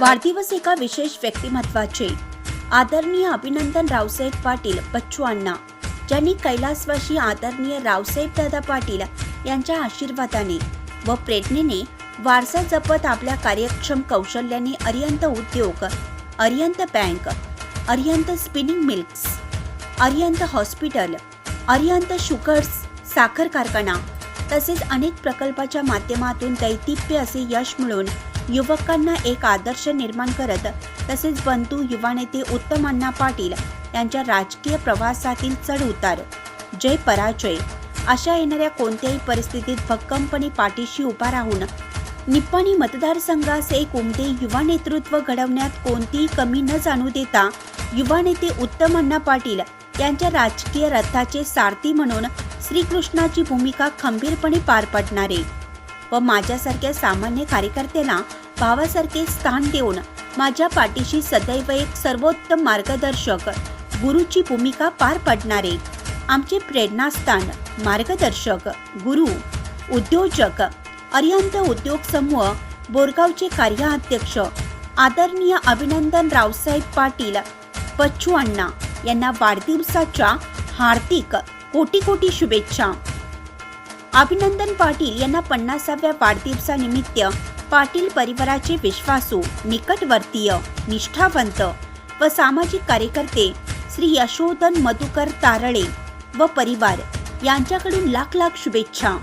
वाढदिवस एका विशेष व्यक्तिमत्वाचे. आदरणीय अभिनंदन रावसाहेब पाटील बच्चू अण्णा. ज्यांनी कैलासवासी आदरणीय रावसाहेब दादा पाटील यांच्या आशीर्वादाने व प्रेरणेने वारसा जपत आपल्या कार्यक्षम कौशल्याने अरियंत उद्योग Arihant bank Arihant spinning mills Arihant hospital Arihant sugars साखर कारखाना तसेच अनेक प्रकल्पाच्या माध्यमातून दैदिप्य असे यश मिळवून युवकांना एक आदर्श निर्माण करत तसेच बंधू युवा नेते उत्तम अण्णा पाटील यांच्या राजकीय प्रवासातील चढ उतार. जय पराजय. अशा येणाऱ्या कोणत्याही परिस्थितीत भक्कमपणे पाठीशी उभा राहून निप्पाणी मतदारसंघास एक उमदे युवा नेतृत्व घडवण्यात कोणतीही कमी न जाणू देता युवा नेते उत्तम अण्णा पाटील यांच्या राजकीय रथाचे सारथी म्हणून श्रीकृष्णाची भूमिका खंबीरपणे पार पाडणारे व माझ्यासारख्या सामान्य कार्यकर्त्याला भावासारखे स्थान देऊन माझ्या पाठीशी सदैव एक सर्वोत्तम मार्गदर्शक गुरुची भूमिका पार पाडणारे आमचे प्रेरणास्थान मार्गदर्शक गुरु उद्योजक अरिहंत उद्योग समूह बोरगावचे कार्याध्यक्ष आदरणीय अभिनंदन रावसाहेब पाटील बच्चू अण्णा यांना वाढदिवसाच्या हार्दिक कोटी कोटी शुभेच्छा. अभिनंदन पाटील यांना पन्नासाव्या वाढदिवसानिमित्त पाटील परिवाराचे विश्वासू निकटवर्तीय निष्ठावंत व सामाजिक कार्यकर्ते श्री यशोधन मधुकर तारळे व परिवार यांच्याकडून लाख लाख शुभेच्छा.